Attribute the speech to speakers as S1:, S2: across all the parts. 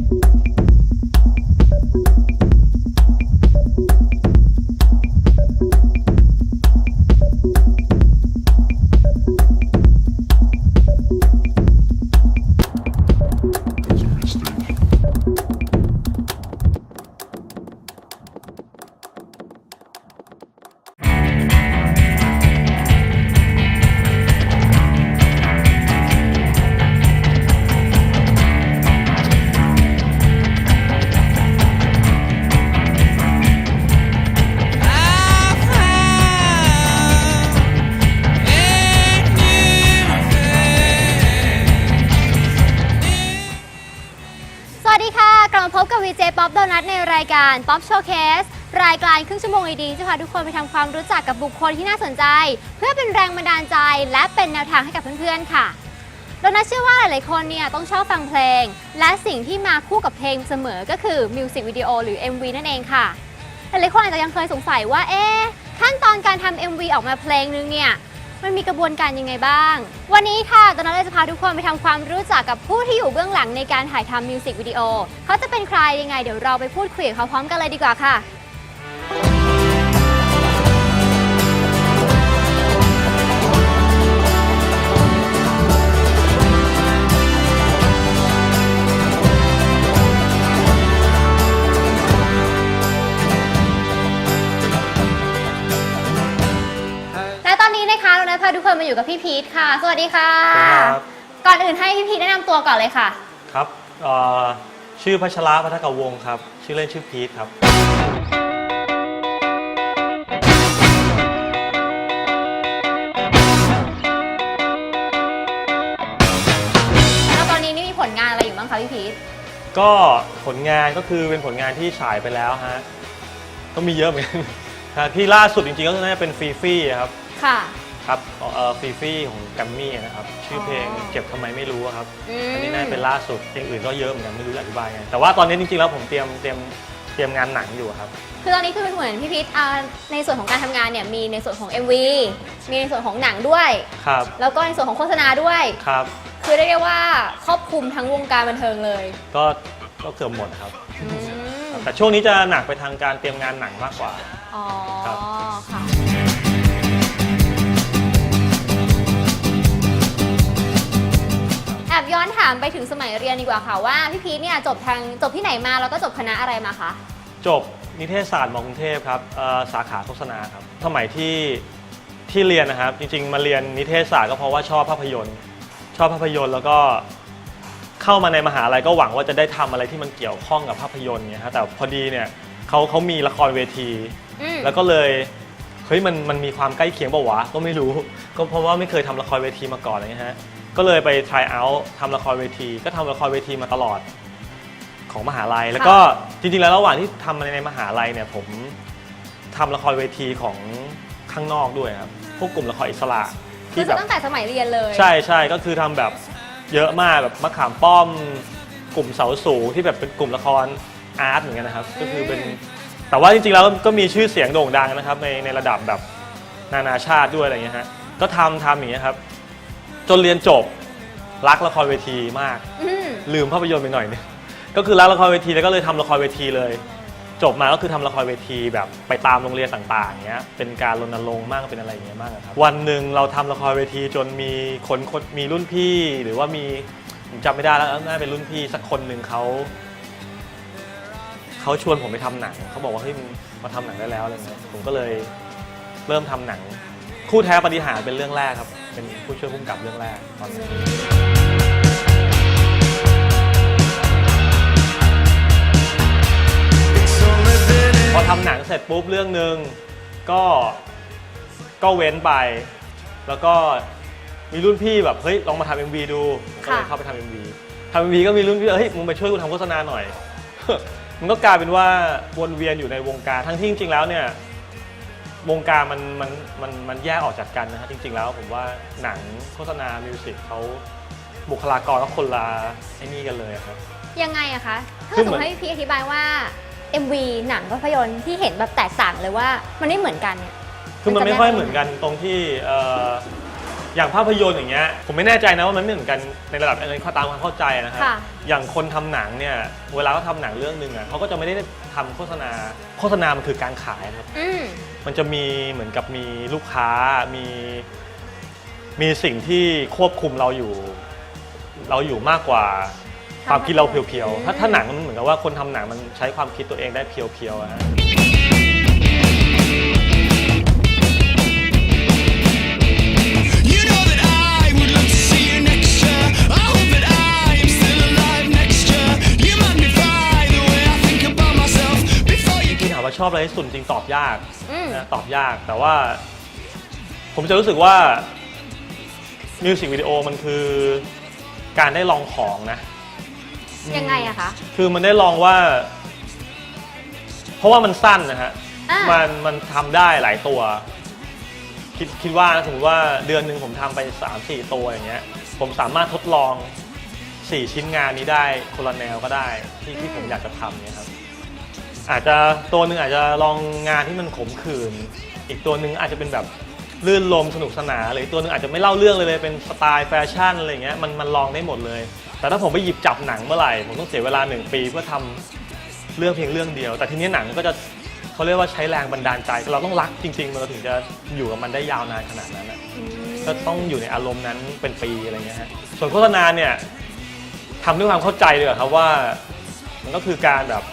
S1: thank you VJ Pop Donut ในรายการ Pop Showcase รายการครึ่งชั่วโมงดีๆจะพาทุกคนไปทำความรู้จักกับบุคคลที่น่าสนใจ เพื่อเป็นแรงบันดาลใจ และเป็นแนวทางให้กับเพื่อนๆค่ะโดนัทเชื่อว่าหลายๆคนเนี่ยต้องชอบฟังเพลง และสิ่งที่มาคู่กับเพลงเสมอก็คือมิวสิกวิดีโอหรือ MV นั่นเองค่ะหลายๆคนอาจจะยังเคยสงสัยว่าเอ๊ะขั้นตอนการทำ MV ออกมาเพลงนึงเนี่ย มันมีกระบวนการยังไงบ้าง วันนี้ค่ะตอนนั้นเราจะพาทุกคนไปทำความรู้จักกับผู้ที่อยู่เบื้องหลังในการถ่ายทำมิวสิกวิดีโอเขาจะเป็นใครยังไงเดี๋ยวเราไปพูดคุยกับเขาพร้อมกันเลยดีกว่าค่ะ ทุกคนมาอยู่กับพี่พีทค่ะ สวัสดีค่ะ
S2: ครับ
S1: ก่อนอื่นให้พี่พีทแนะนำตัวก่อนเลยค่ะ
S2: ครับเอ่อชื่อพัชระพัฒกวงศ์ครับ ชื่อเล่นชื่อพีทครับ
S1: แล้วตอนนี้นี่มีผลงานอะไรอยู่บ้างคะพี่พีท
S2: ก็ผลงานก็คือเป็นผลงานที่ฉายไปแล้วฮะ ก็มีเยอะเหมือนกันฮะที่ล่าสุดจริงๆก็น่าจะเป็นฟรีฟี่ครับ
S1: ค่ะ
S2: ครับเอ่อฟรีฟี่ของกัมมี่นะครับ ชื่อเพลง
S1: อ๋อ
S2: เจ็บทำไมไม่รู้อะครับ
S1: ม
S2: อันนี้น่าจะเป็นล่าสุดเพลงอื่นก็เยอะเหมือนกันไม่รู้จะอธิบายไงแต่ว่าตอนนี้จริงๆแล้วผมเตรียมเตรียมเตรียมงานหนังอยู่ครับ
S1: คือตอนนี้คือเป็นเหมือนพี่พีทอ่าในส่วนของการทำงานเนี่ยมีในส่วนของ MV มีในส่วนของหนังด้วย
S2: ครับ
S1: แล้วก็ในส่วนของโฆษณาด้วย
S2: ครับ
S1: คือเรียกได้ว่าครอบคลุมทั้งวงการบันเทิงเลย
S2: ก็ก็เกือบหมดครับ
S1: อืม
S2: แต่ช่วงนี้จะหนักไปทางการเตรียมงานหนังมากกว่า
S1: อ๋อ
S2: ครับ
S1: ค่ะ ไปถึงสมัยเรียนดีกว่าค่ะว่าพี่พีทเนี่ยจบทางจบที่ไหนมาแล้วก็จบคณะอะไรมาคะ
S2: จบนิเทศศาสตร์มอกรุงเทพครับเอ่อสาขาโฆษณาครับสมัยที่ที่เรียนนะครับจริง ๆ มาเรียนนิเทศศาสตร์ก็เพราะว่าชอบภาพยนตร์ ชอบภาพยนตร์แล้วก็เข้ามาในมหาลัยก็หวังว่าจะได้ทำอะไรที่มันเกี่ยวข้องกับภาพยนตร์เนี่ยฮะแต่พอดีเนี่ยเขาเขามีละครเวที
S1: อืม
S2: แล้วก็เลยเฮ้ยมันมันมีความใกล้เคียงเปล่าวะก็ไม่รู้ ก็เพราะว่าไม่เคยทำละครเวทีมาก่อนอะไรเงี้ยฮะ ก็เลยไป try out ทำละครเวที ก็ทำละครเวทีมาตลอดของมหาลัย แล้วก็จริงๆแล้วระหว่างที่ทำในมหาลัยเนี่ยผมทำละครเวทีของข้างนอกด้วยครับพวกกลุ่มละครอิสระ
S1: คื
S2: ที่
S1: อ
S2: แบบ
S1: ตั้งแต่สมัยเรียนเลย
S2: ใช่ใช่ก็คือทำแบบเยอะมากแบบมะขามป้อม กลุ่มเสาสูงที่แบบเป็นกลุ่มละครอาร์ตเหมือนกันนะครับ ก็คือเป็นแต่ว่าจริงๆแล้วก็มีชื่อเสียงโด่งดังนะครับในในระดับแบบนานาชาติด้วยอะไรเงี้ยฮะก็ทำทำอย่างเงี้ยครับ จนเรียนจบรักละครเวทีมาก
S1: อืม
S2: ลืมภาพยนตร์ไปหน่อยนึง ก็คือรักละครเวทีแล้วก็เลยทำละครเวทีเลย จบมาก็คือทำละครเวทีแบบไปตามโรงเรียนต่างๆเงี้ยเป็นการรณรงค์มากเป็นอะไรอย่างเงี้ยมากอะครับวันหนึ่งเราทำละครเวทีจนมีคนคนมีรุ่นพี่หรือว่ามีผมจำไม่ได้แล้วน่าจะเป็นรุ่นพี่สักคนหนึ่งเขาเขาชวนผมไปทำหนังเขาบอกว่าเฮ้ยมึงมาทำหนังได้แล้วอะไรเงี้ยผมก็เลยเริ่มทำหนัง คู่แท้ปฏิหารย์เป็นเรื่องแรกครับ เป็นผู้ช่วยผู้กำกับเรื่องแรกตอนนั้นพอทำหนังเสร็จปุ๊บเรื่องหนึ่งก็ก็เว้นไป แล้วก็มีรุ่นพี่แบบเฮ้ยลองมาทำเอ็มวีดูก็เลยเข้าไปทำเอ็มวีทำเอ็มวีก็มีรุ่นพี่เฮ้ยมึงไปช่วยกูทำโฆษณาหน่อย มันก็กลายเป็นว่าวนเวียนอยู่ในวงการทั้งที่จริงๆแล้วเนี่ย วงการมันมันมันมันแยกออกจากกันนะฮะจริง ๆ แล้วผมว่าหนังโฆษณามิวสิกเขาบุคลากรก็คนละไอ้นี่กันเลยอะครับ
S1: ยังไงอะคะ ถ้า
S2: คือ
S1: สม
S2: เห
S1: ม
S2: มือน
S1: ติให้พี่อธิบายว่า MV หนังภาพยนตร์ที่เห็นแบบแตกต่างเลยว่ามันไม่เหมือนกันเนี่ย
S2: คือมันไม่ค่อยเหมือนกันตรงที่เอ่ออย่างภาพยนตร์อย่างเงี้ยผมไม่แน่ใจนะว่ามันไม่เหมือนกันในระดับอะไรข้อตามความเข้าใจนะครับ
S1: ค่ะ
S2: อย่างคนทำหนังเนี่ยเวลาเขาทำหนังเรื่องหนึ่งอะเขาก็จะไม่ได้ทำโฆษณาโฆษณามันคือการขายนะครับ
S1: อื ม
S2: มันจะมีเหมือนกับมีลูกค้ามีมีสิ่งที่ควบคุมเราอยู่ เราอยู่มากกว่าความคิดเราเพียวๆ ถ้าถ้าหนังมันเหมือนกับว่าคนทำหนังมันใช้ความคิดตัวเองได้เพียวๆอะฮะ ว่าชอบอะไรที่สุดจริงตอบยาก
S1: อืม
S2: นะตอบยากแต่ว่า ผมจะรู้สึกว่ามิวสิกวิดีโอมันคือการได้ลองของนะ
S1: ยังไงอะคะ
S2: คือมันได้ลองว่า เพราะว่ามันสั้นนะฮะ
S1: อ่า
S2: มันมันทำได้หลายตัว คิดคิดว่านะสมมติว่าเดือนหนึ่งผมทำไป3 4ตัวอย่างเงี้ย ผมสามารถทดลอง 4 ชิ้นงานนี้ได้คนละแนวก็ได้ที่ที่ผมอยากจะทำเนี่ยครับ อาจจะตัวหนึ่งอาจจะลองงานที่มันขมขื่นอีกตัวหนึ่งอาจจะเป็นแบบลื่นลมสนุกสนานหรืออกตัวหนึ่งอาจจะไม่เล่าเรื่องเลยเลยเป็นสไตล์แฟชั่นอะไรอย่างเงี้ยมันมันลองได้หมดเลย แต่ถ้าผมไปหยิบจับหนังเมื่อไหร่ผมต้องเสียเวลาหนึ่งปีเพื่อทำเรื่องเพียงเรื่องเดียว แต่ทีนี้หนังก็จะเขาเรียกว่าใช้แรงบันดาลใจ เราต้องรักจริงๆเราถึงจะอยู่กับมันได้ยาวนานขนาดนั้นอะ
S1: อืม
S2: ก็ต้องอยู่ในอารมณ์นั้นเป็นปีอะไรเงี้ยฮะส่วนโฆษณาเนี่ยทำด้วยความเข้าใจเลยอะครับว่า มันก็คือการแบบ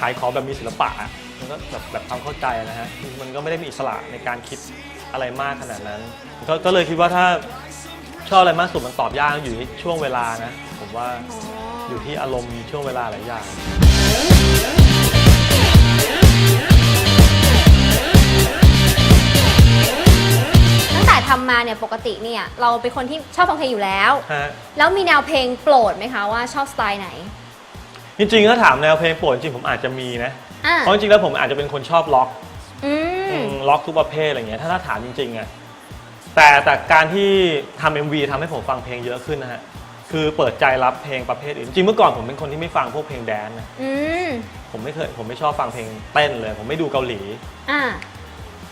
S2: ขายของแบบมีศิลปะอะมันก็แบบแบบความเข้าใจนะฮะมันก็ไม่ได้มีอิสระในการคิดอะไรมากขนาดนั้นกก็เลยคิดว่าถ้าชอบอะไรมากสุดมันตอบยากอยู่ที่ช่วงเวลานะ ผมว่า
S1: อ๋อ
S2: อยู่ที่อารมณ์ช่วงเวลาหลายอย่าง
S1: ตั้งแต่ทำมาเนี่ยปกติเนี่ยเราเป็นคนที่ชอบฟังเพลงอยู่แล้ว
S2: ฮะ
S1: แล้วมีแนวเพลงโปรดไหมคะว่าชอบสไตล์ไหน
S2: จริงๆถ้าถามแนวเพลงโปรดจริงๆผมอาจจะมีนะ
S1: อ่า
S2: เพราะจริงๆแล้วผมอาจจะเป็นคนชอบล็อก
S1: อืม
S2: อืมล็อกทุกประเภทอะไรเงี้ยถ้าถ้าถามจริงๆอะแต่แต่การที่ทำ MV ทำให้ผมฟังเพลงเยอะขึ้นนะฮะคือเปิดใจรับเพลงประเภทอื่นจริงเมื่อก่อนผมเป็นคนที่ไม่ฟังพวกเพลงแดนซ์นะ
S1: อืม
S2: ผมไม่เคยผมไม่ชอบฟังเพลงเต้นเลย ผมไม่ดูเกาหลี
S1: อ่า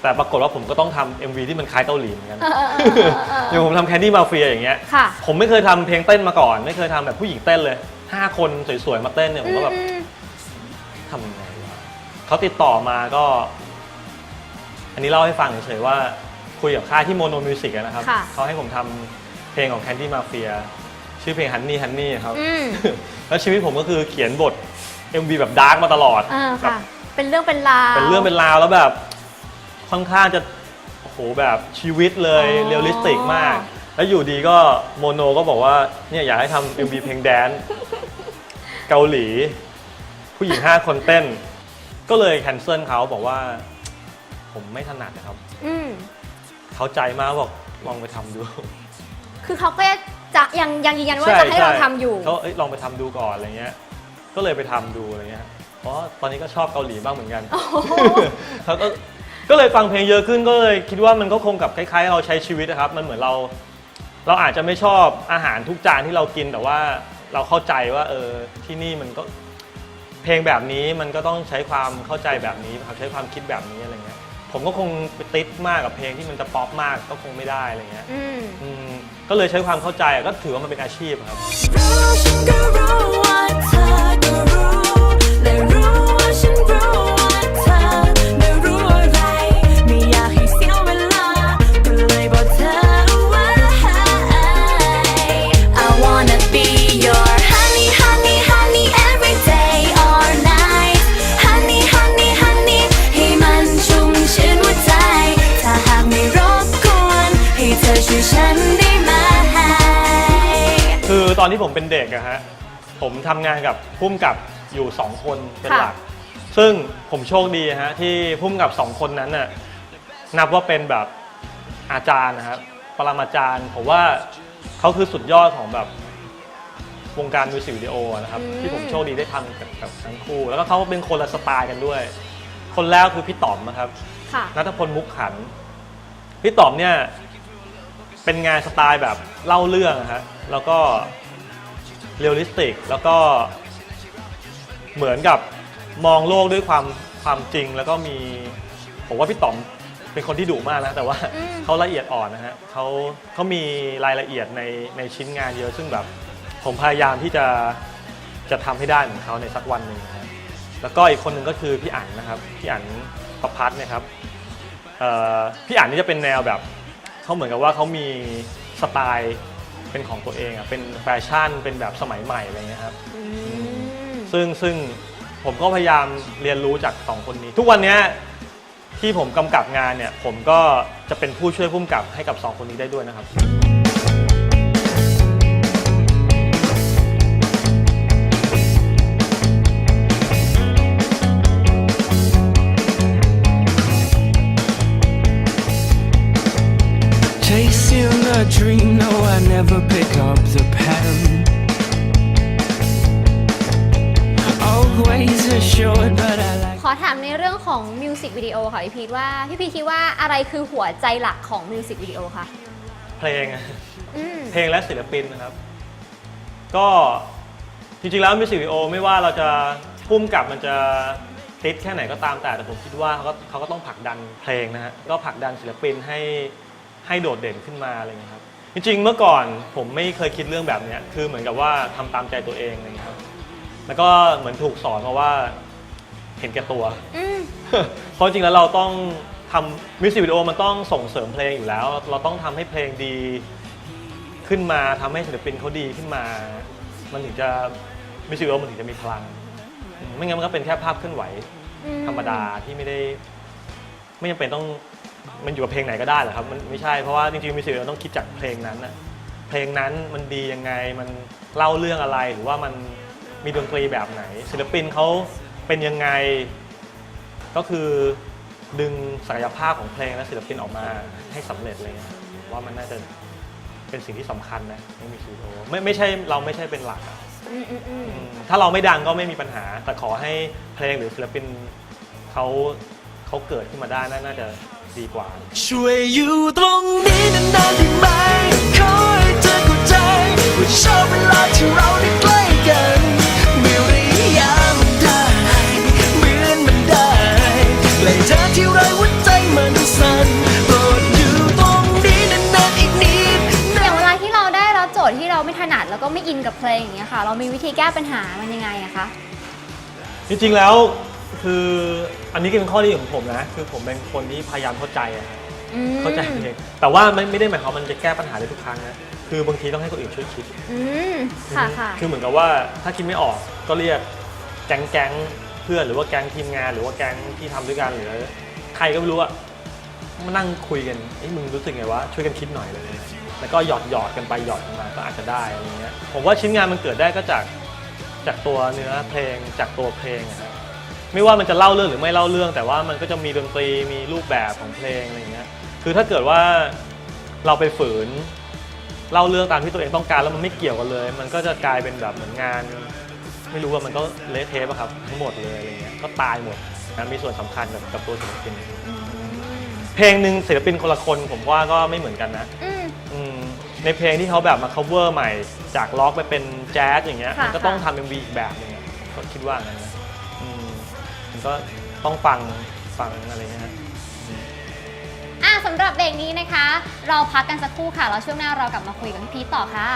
S2: แต่ปรากฏว่าผมก็ต้องทำ MV ที่มันคล้ายเกาหลีเหมือนกัน
S1: เออเออเออเออเออ
S2: อย่างผมทำแคนดี้มาเฟียอย่างเงี้ย
S1: ค่ะ
S2: ผมไม่เคยทำเพลงเต้นมาก่อน ไม่เคยทำแบบผู้หญิงเต้นเลย ห้าคนสวยๆมาเต้นเนี่ยผมก็แบบ
S1: อืม
S2: ทำยังไงวะเขาติดต่อมาก็ อันนี้เล่าให้ฟังเฉยๆว่าคุยกับค่ายที่โมโนมิวสิกนะครับ
S1: ค่ะ
S2: เขาให้ผมทำเพลงของแคนดี้มาเฟียชื่อเพลงฮันนี่ฮันนี่ครับ
S1: อืม
S2: แล้วชีวิตผมก็คือเขียนบท MV แบบดาร์กมาตลอด
S1: อ่า
S2: แบบ
S1: ค่ะ เป็นเรื่องเป็นราว
S2: เป็นเรื่องเป็นราวแล้วแบบค่อนข้างจะโอ้โหแบบชีวิตเลย
S1: อ๋อ
S2: เรียลลิสติกมาก แล้วอยู่ดีก็โมโนก็บอกว่าเนี่ยอยากให้ทำ MV เพลงแดนซ์ เกาหลี ผู้หญิง 5 คนเต้น ก็เลยแคนเซิลเขาบอกว่า ผมไม่ถนัดนะครับ
S1: อืม
S2: เขาใจมากบอกลองไปทำดู
S1: คือเขาก็จะยังยังยืนยันว่าจะให้เราทำอยู่
S2: เขาเอ้ยลองไปทำดูก่อนอะไรเงี้ย ก็เลยไปทำดูอะไรเงี้ยเพราะตอนนี้ก็ชอบเกาหลีบ้างเหมือนกันเขาก็ก็เลยฟังเพลงเยอะขึ้นก็เลยคิดว่ามันก็คงกับคล้ายๆ เราใช้ชีวิตนะครับ มันเหมือนเรา เราอาจจะไม่ชอบอาหารทุกจานที่เรากินแต่ว่า เราเข้าใจว่าเออที่นี่มันก็เพลงแบบนี้มันก็ต้องใช้ความเข้าใจแบบนี้ครับใช้ความคิดแบบนี้อะไรเงี้ยผมก็คงไปติดมากกับเพลงที่มันจะป๊อปมากก็คงไม่ได้อะไรเงี้ย
S1: อืม
S2: อืมก็เลยใช้ความเข้าใจก็ถือว่ามันเป็นอาชีพครับ
S3: รู้ฉันก็รู้ว่าเธอก็รู้
S2: ที่ผมเป็นเด็กอะฮะผมทำงานกับพุ่มกับอยู่ 2 คนเป็นหลัก ซึ่งผมโชคดีฮะที่พุ่มกับ 2 คนนั้นน่ะนับว่าเป็นแบบอาจารย์นะครับปรมาจารย์ผมว่าเขาคือสุดยอดของแบบวงการมิวสิกวิดีโอนะครับ
S1: อืม
S2: ที่ผมโชคดีได้ทำกับกับทั้งคู่ แล้วก็เขาเป็นคนละสไตล์กันด้วย คนแรกคือพี่ต๋อมนะครับ
S1: ค่ะ
S2: นัทพลมุกขัน พี่ต๋อมเนี่ยเป็นงานสไตล์แบบเล่าเรื่องนะฮะแล้วก็ เรียลลิสติก แล้วก็เหมือนกับมองโลกด้วยความความจริง แล้วก็มีผมว่าพี่ต๋อมเป็นคนที่ดุมากนะแต่ว่า
S1: อืม
S2: เขาละเอียดอ่อนนะฮะเขาเขามีรายละเอียดในในชิ้นงานเยอะซึ่งแบบผมพยายามที่จะจะทำให้ได้เหมือนเขาในสักวันหนึ่งนะฮะแล้วก็อีกคนหนึ่งก็คือพี่อั๋นนะครับพี่อั๋นประพัฒน์นะครับเอ่อพี่อั๋นนี่จะเป็นแนวแบบเขาเหมือนกับว่าเขามีสไตล์ เป็นของตัวเองอะเป็นแฟชั่นเป็นแบบสมัยใหม่อะไรเงี้ยครับ
S1: อืม
S2: ซึ่งซึ่งผมก็พยายามเรียนรู้จากสองคนนี้ ทุกวันเนี้ยที่ผมกำกับงานเนี่ย ผมก็จะเป็นผู้ช่วยผู้กำกับให้กับสองคนนี้ได้ด้วยนะครับ
S4: never pick up the pen. Always assured, but I like.
S1: ขอถามในเรื่องของมิวสิกวิดีโอค่ะพี่พีทว่าพี่พีทคิดว่าอะไรคือหัวใจหลักของมิวสิกวิดีโอคะ
S2: เพลงอะ
S1: อืม
S2: เพลงและศิลปินนะครับ ก็จริงๆแล้วมิวสิกวิดีโอไม่ว่าเราจะพุ่มกับมันจะติดแค่ไหนก็ตามแต่แต่ผมคิดว่าเขาก็เขาก็ต้องผลักดันเพลงนะฮะก็ผลักดันศิลปินให้ให้โดดเด่นขึ้นมาอะไรอย่างเงี้ยครับ จริงๆ เมื่อก่อนผมไม่เคยคิดเรื่องแบบเนี้ยคือเหมือนกับว่าทำตามใจตัวเองอะไรอย่างเงี้ยครับแล้วก็เหมือนถูกสอนมาว่าเห็นแก่ตัว
S1: อืม
S2: เพราะจริงๆแล้วเราต้องทำมิวสิกวิดีโอมันต้องส่งเสริมเพลงอยู่แล้ว เราต้องทำให้เพลงดีขึ้นมาทำให้ศิลปินเขาดีขึ้นมา มันถึงจะมิวสิกวิดีโอมันถึงจะมีพลังอืมไม่งั้นมันก็เป็นแค่ภาพเคลื่อนไหว
S1: อื
S2: ธรรมดาที่ไม่ได้ ไม่จำเป็นต้อง มันอยู่กับเพลงไหนก็ได้เหรอครับมันไม่ใช่เพราะว่าจริงๆมิวสิกวิดีโอต้องคิดจากเพลงนั้นนะเพลงนั้นมันดียังไงมันเล่าเรื่องอะไรหรือว่ามันมีดนตรีแบบไหน ศิลปินเขาเป็นยังไง ก็คือดึงศักยภาพของเพลงและศิลปินออกมาให้สำเร็จอะไรเงี้ยผมว่ามันน่าจะเป็นสิ่งที่สำคัญนะในมิวสิกวิดีโอไม่ไม่ใช่เราไม่ใช่เป็นหลักอะ
S1: อืมอืมอืม
S2: อืมถ้าเราไม่ดังก็ไม่มีปัญหา แต่ขอให้เพลงหรือศิลปินเขาเขาเกิดขึ้นมาได้น่าน่าจะ ดีกว่า
S4: ช่วยอยู่ตรงนี้นานๆได้ไหมขอให้เธอเข้าใจว่าชอบเวลาที่เราได้ใกล้กันไม่ระยะมันได้เหมือนมันได้ใกล้เธอที่ไรหัวใจมันสั่นโปรดอยู่ตรงนี้นานๆอีกนิด
S1: อย่างเวลาที่เราได้รับโจทย์ที่เราไม่ถนัดแล้วก็ไม่อินกับเพลงอย่างเงี้ยค่ะ เรามีวิธีแก้ปัญหามันยังไงอะคะ
S2: จริงๆแล้ว คืออันนี้ก็เป็นข้อดีของผมนะ คือผมเป็นคนที่พยายามเข้าใจอะครับ
S1: อืม
S2: เข้าใจเพลงแต่ว่าไม่ไม่ได้หมายความว่ามันจะแก้ปัญหาได้ทุกครั้งนะคือบางทีต้องให้คนอื่นช่วยคิด
S1: อืมค่ะค่ะ
S2: คือเหมือนกับว่าถ้าคิดไม่ออกก็เรียกแก๊งแก๊งเพื่อนหรือว่าแก๊งทีมงาน หรือว่าแก๊งที่ทำด้วยกันหรือใครก็ไม่รู้อะมานั่งคุยกันไอ้ยมึงรู้สึกไงวะช่วยกันคิดหน่อยเลย แล้วก็หยอดหยอดกันไปหยอดกันมาก็อาจจะได้อะไรเงี้ยผมว่าชิ้นงานมันเกิดได้ก็จากจากตัวเนื้อเพลงจากตัวเพลงอะครับ ไม่ว่ามันจะเล่าเรื่องหรือไม่เล่าเรื่อง แต่ว่ามันก็จะมีดนตรีมีรูปแบบของเพลงอะไรเงี้ยคือถ้าเกิดว่าเราไปฝืนเล่าเรื่องตามที่ตัวเองต้องการแล้วมันไม่เกี่ยวกันเลย มันก็จะกลายเป็นแบบเหมือนงาน ไม่รู้ว่ามันก็เละเทะอะครับทั้งหมดเลยอะไรเงี้ยก็ตายหมดนะมีส่วนสำคัญกับกับตัวศิลปินเพลงหนึ่งศิลปินคนละคนผมว่าก็ไม่เหมือนกันนะ
S1: อืม
S2: อืมในเพลงที่เขาแบบมา cover ใหม่ จากล็อกไปเป็นแจ๊สอย่างเงี้ย
S1: ค่ะ
S2: มันก็ต้อง
S1: ค่ะ
S2: ทำเป็นวีอีกแบบหนึงอะก็คิดว่างั้นนะอืมมัน ก็ต้องฟังฟังอะไรเงี้ยฮะ
S1: อะสำหรับเบรกนี้นะคะ เราพักกันสักครู่ค่ะ แล้วช่วงหน้าเรากลับมาคุยกับพี่พีทต่อค่ะ